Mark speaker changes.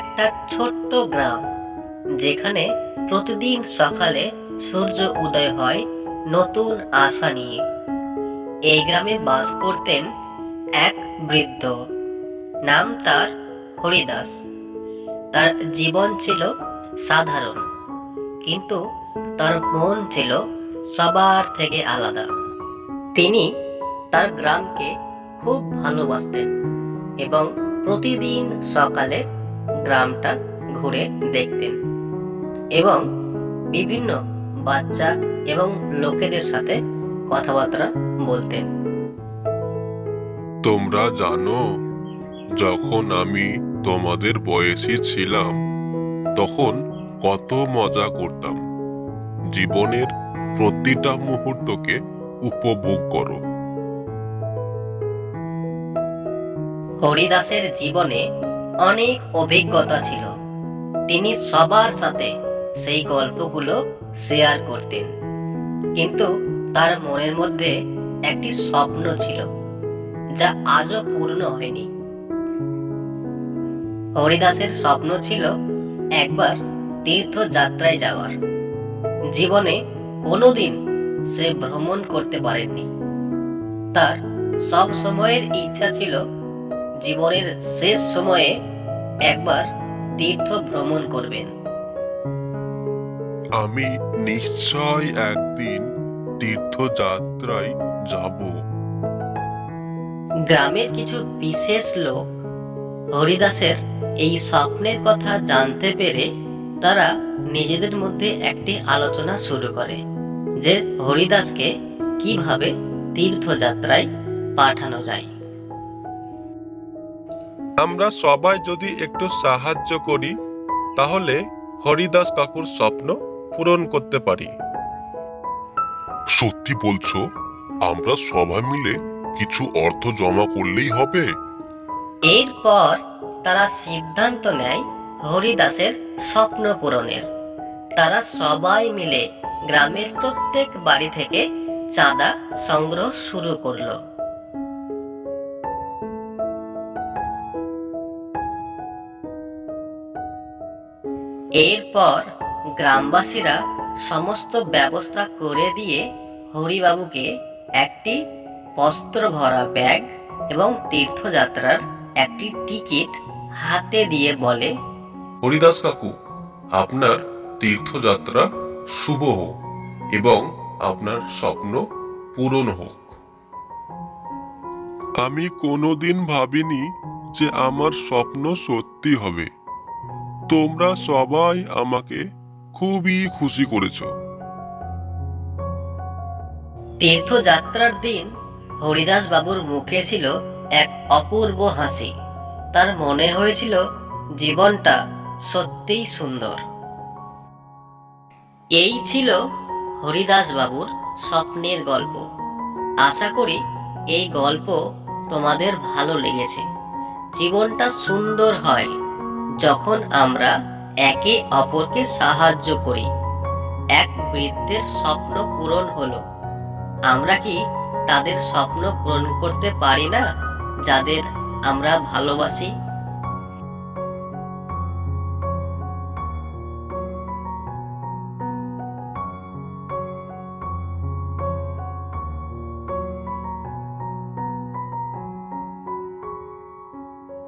Speaker 1: একটা ছোট্ট গ্রাম, যেখানে প্রতিদিন সকালে সূর্য উদয় হয় নতুন আশা নিয়ে। এই গ্রামে বাস করতেন এক বৃদ্ধ, নাম তার হরিদাস। তার জীবন ছিল সাধারণ, কিন্তু তার মন ছিল সবার থেকে আলাদা। তিনি তার গ্রামকে খুব ভালোবাসতেন এবং প্রতিদিন সকালে গ্রামটা ঘুরে দেখতেন এবং বিভিন্ন বাচ্চা এবং লোকেদের সাথে কথাবার্তা বলতেন।
Speaker 2: তোমরা জানো যখন আমি তোমাদের বয়সী ছিলাম তখন কত মজা করতাম। জীবনের প্রতিটা মুহূর্তকে উপভোগ করো।
Speaker 1: হরিদাসের জীবনে অনেক অভিজ্ঞতা ছিল। তিনি সবার সাথে সেই গল্পগুলো শেয়ার করতেন। কিন্তু তার মনের মধ্যে একটি স্বপ্ন ছিল, যা আজও পূর্ণ হয়নি। হরিদাসের স্বপ্ন ছিল একবার তীর্থযাত্রায় যাওয়ার। জীবনে কোনোদিন সে ভ্রমণ করতে পারেননি। তার সব সময়ের ইচ্ছা ছিল জীবনের শেষ সময়ে একবার তীর্থ ভ্রমণ করবেন।
Speaker 2: আমি নিশ্চয় একদিন তীর্থযাত্রায় যাব।
Speaker 1: গ্রামের কিছু বিশেষ লোক হরিদাসের এই স্বপ্নের কথা জানতে পেরে তারা নিজেদের মধ্যে একটি আলোচনা শুরু করে যে হরিদাসকে কীভাবে তীর্থযাত্রায় পাঠানো যায়।
Speaker 2: আমরা সবাই যদি একটু সাহায্য করি তাহলে হরিদাস কাকুর স্বপ্ন পূরণ করতে পারি। সত্যি বলছো? আমরা সবাই মিলে কিছু অর্থ জমা করলেই হবে?
Speaker 1: এরপর তারা সিদ্ধান্ত নেয় হরিদাসের স্বপ্ন পূরণের। তারা সবাই মিলে গ্রামের প্রত্যেক বাড়ি থেকে চাঁদা সংগ্রহ শুরু করল। এরপর গ্রামবাসীরা সমস্ত ব্যবস্থা করে দিয়ে হরিবাবুকে একটি বস্ত্র ভরা ব্যাগ এবং তীর্থযাত্রার একটি টিকিট হাতে দিয়ে বলে
Speaker 2: হরিদাস কাকু আপনার তীর্থযাত্রা শুভ হোক এবং আপনার স্বপ্ন পূরণ হোক। আমি কোনোদিন ভাবিনি যে আমার স্বপ্ন সত্যি হবে। তোমরা সবাই আমাকে খুবই খুশি করেছ।
Speaker 1: তীর্থযাত্রার দিন হরিদাস বাবুর মুখে ছিল এক অপূর্ব হাসি। তার মনে হয়েছিল জীবনটা সত্যিই সুন্দর। এই ছিল হরিদাস বাবুর স্বপ্নের গল্প। আশা করি এই গল্প তোমাদের ভালো লেগেছে। জীবনটা সুন্দর হয়। যখন আমরা একে অপরকে সাহায্য করি, এক বৃদ্ধের স্বপ্ন পূরণ হলো। আমরা কি তাদের স্বপ্ন পূরণ করতে পারি না, যাদের আমরা ভালোবাসি?